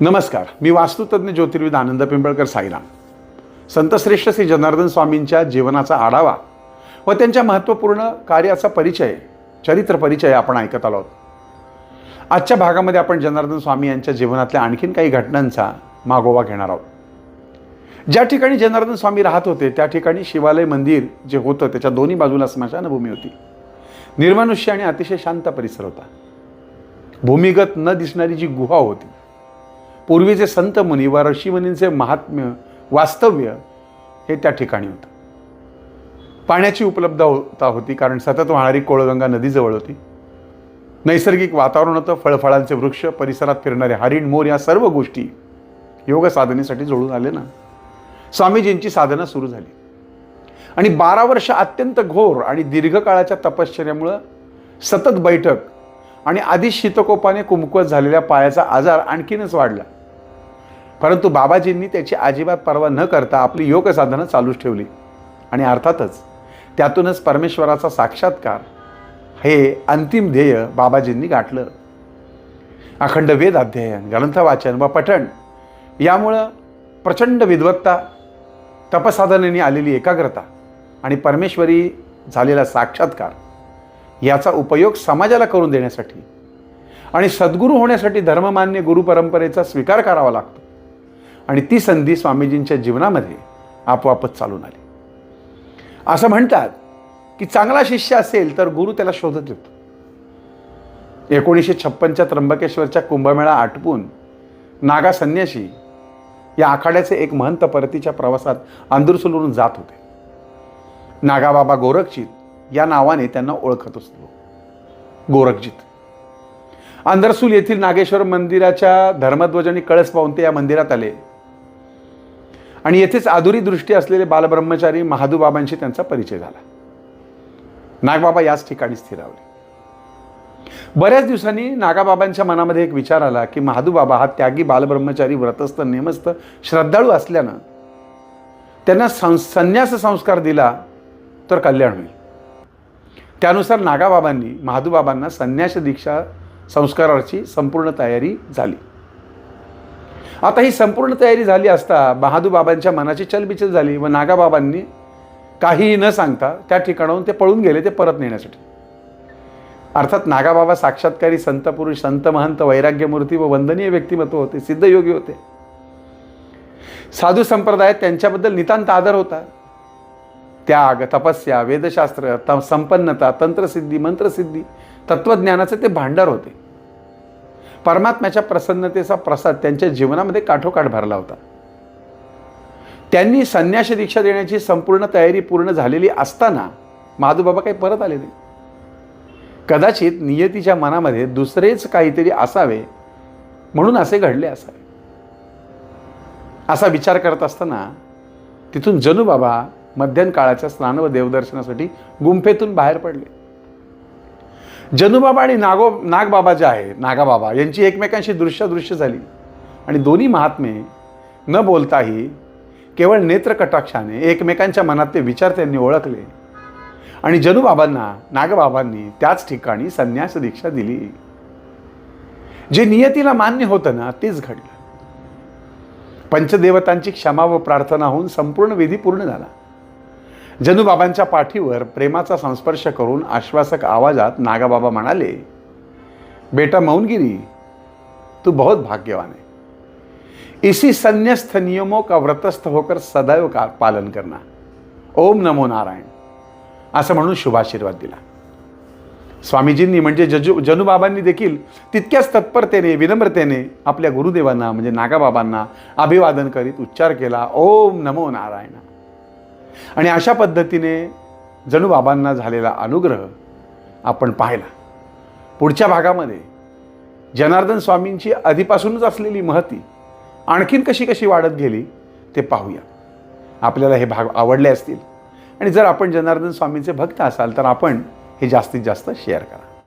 नमस्कार मी वास्तुतज्ञ ज्योतिर्विद आनंद पिंपळकर साईराम. संतश्रेष्ठ श्री जनार्दन स्वामींच्या जीवनाचा आढावा व त्यांच्या महत्त्वपूर्ण कार्याचा परिचय चरित्र परिचय आपण ऐकत आलो आहोत. आजच्या भागामध्ये आपण जनार्दन स्वामी यांच्या जीवनातल्या आणखीन काही घटनांचा मागोवा घेणार आहोत. ज्या ठिकाणी जनार्दन स्वामी राहत होते त्या ठिकाणी शिवालय मंदिर जे होतं त्याच्या दोन्ही बाजूला स्मशानभूमी होती. निर्मानुष्य आणि अतिशय शांत परिसर होता. भूमिगत न दिसणारी जी गुहा होती पूर्वीचे संत मुनी व ऋषीमुनींचे महात्म्य वास्तव्य हे त्या ठिकाणी होतं. पाण्याची उपलब्धता होती कारण सतत वाहणारी कोळगंगा नदीजवळ होती. नैसर्गिक वातावरण होतं फळफळांचे वृक्ष परिसरात फिरणारे हरिण मोर या सर्व गोष्टी योग साधनेसाठी जोडून आले ना. स्वामीजींची साधना सुरू झाली. आणि बारा वर्ष अत्यंत घोर आणि दीर्घकाळाच्या तपश्चर्यामुळं सतत बैठक आणि आधी शीतकोपाने कुमकुवत झालेल्या पायाचा आजार आणखीनच वाढला. परंतु बाबाजींनी त्याची अजिबात पर्वा न करता आपली योगसाधनं चालूच ठेवली. आणि अर्थातच त्यातूनच परमेश्वराचा साक्षात्कार हे अंतिम ध्येय बाबाजींनी गाठलं. अखंड वेद अध्ययन ग्रंथ वाचन व पठण यामुळं प्रचंड विद्वत्ता तपसाधनेने आलेली एकाग्रता आणि परमेश्वरी झालेला साक्षात्कार याचा उपयोग समाजाला करून देण्यासाठी आणि सद्गुरू होण्यासाठी धर्ममान्य गुरु परंपरेचा स्वीकार करावा लागतो. आणि ती संधी स्वामीजींच्या जीवनामध्ये आपोआपच चालून आली. असं म्हणतात की चांगला शिष्य असेल तर गुरु त्याला शोधत येतो. एकोणीसशे छप्पनच्या त्र्यंबकेश्वरच्या कुंभमेळा आटपून नागा संन्याशी या आखाड्याचे एक महंत परतीच्या प्रवासात आंदुरसुलवरून जात होते. नागाबाबा गोरखजीत या नावाने त्यांना ओळखत असतो. गोरखजीत. आंधरसूल येथील नागेश्वर मंदिराच्या धर्मध्वज आणि कळस पाहून ते या मंदिरात आले. आणि येथेच आधुरी दृष्टी असलेले बालब्रह्मचारी महादूबाबांशी त्यांचा परिचय झाला. नागबाबा याच ठिकाणी स्थिरावले. बऱ्याच दिवसांनी नागाबाबांच्या मनामध्ये एक विचार आला की महादूबाबा हा त्यागी बालब्रह्मचारी व्रतस्थ नेमस्थ श्रद्धाळू असल्यानं त्यांना सं संन्यास संस्कार दिला तर कल्याण होईल. त्यानुसार नागाबाबांनी महादूबाबांना संन्यास दीक्षा संस्काराची संपूर्ण तयारी झाली. आता ही संपूर्ण तयारी झाली असता बहादूबाबांच्या मनाची चलबिचल झाली व नागाबाबांनी काहीही न सांगता त्या ठिकाणाहून ते पळून गेले ते परत नेण्यासाठी. अर्थात नागाबाबा साक्षात्कारी संत पुरुष संत महंत वैराग्यमूर्ती व वंदनीय व्यक्तिमत्व होते सिद्धयोगी होते. साधू संप्रदायात त्यांच्याबद्दल नितांत आदर होता. त्याग तपस्या वेदशास्त्र त संपन्नता तंत्रसिद्धी मंत्रसिद्धी तत्त्वज्ञानाचे ते भांडार होते. परमात्म्याच्या प्रसन्नतेचा प्रसाद त्यांच्या जीवनामध्ये काठोकाठ भरला होता. त्यांनी संन्यास दीक्षा देण्याची संपूर्ण तयारी पूर्ण झालेली असताना महादूबाबा काही परत आले नाही. कदाचित नियतीच्या मनामध्ये दुसरेच काहीतरी असावे म्हणून असे घडले असावे. असा विचार करत असताना तिथून जनुबाबा मध्यान काळाच्या स्नान व देवदर्शनासाठी गुंफेतून बाहेर पडले. जनुबाबा आणि नागो नागबाबा जे आहे नागाबाबा यांची एकमेकांशी दृश्यादृश्य झाली. आणि दोन्ही महात्मे न बोलताही केवळ नेत्रकटाक्षाने एकमेकांच्या मनात ते विचार त्यांनी ओळखले. आणि जनुबाबांना नागबाबांनी त्याच ठिकाणी संन्यास दीक्षा दिली. जे नियतीला मान्य होतं ना तेच घडलं. पंचदेवतांची क्षमा व प्रार्थना होऊन संपूर्ण विधी पूर्ण झाला. जनुबाबांच्या पाठीवर प्रेमाचा संस्पर्श करून आश्वासक आवाजात नागाबाबा म्हणाले बेटा मौनगिरी तू बहुत भाग्यवान है। इसी संन्यस्त नियमों का व्रतस्थ होकर सदैव का पालन करना। ओम नमो नारायण। असं म्हणून शुभाशीर्वाद दिला. स्वामीजींनी म्हणजे जजू जनुबाबांनी देखील तितक्याच तत्परतेने विनम्रतेने आपल्या गुरुदेवांना म्हणजे नागाबाबांना अभिवादन करीत उच्चार केला ओम नमो नारायण। आणि अशा पद्धतीने जणू बाबांना झालेला अनुग्रह आपण पाहिला. पुढच्या भागामध्ये जनार्दन स्वामींची आधीपासूनच असलेली महती आणखीन कशी कशी वाढत गेली ते पाहूया. आपल्याला हे भाग आवडले असतील आणि जर आपण जनार्दन स्वामींचे भक्त असाल तर आपण हे जास्तीत जास्त शेअर करा.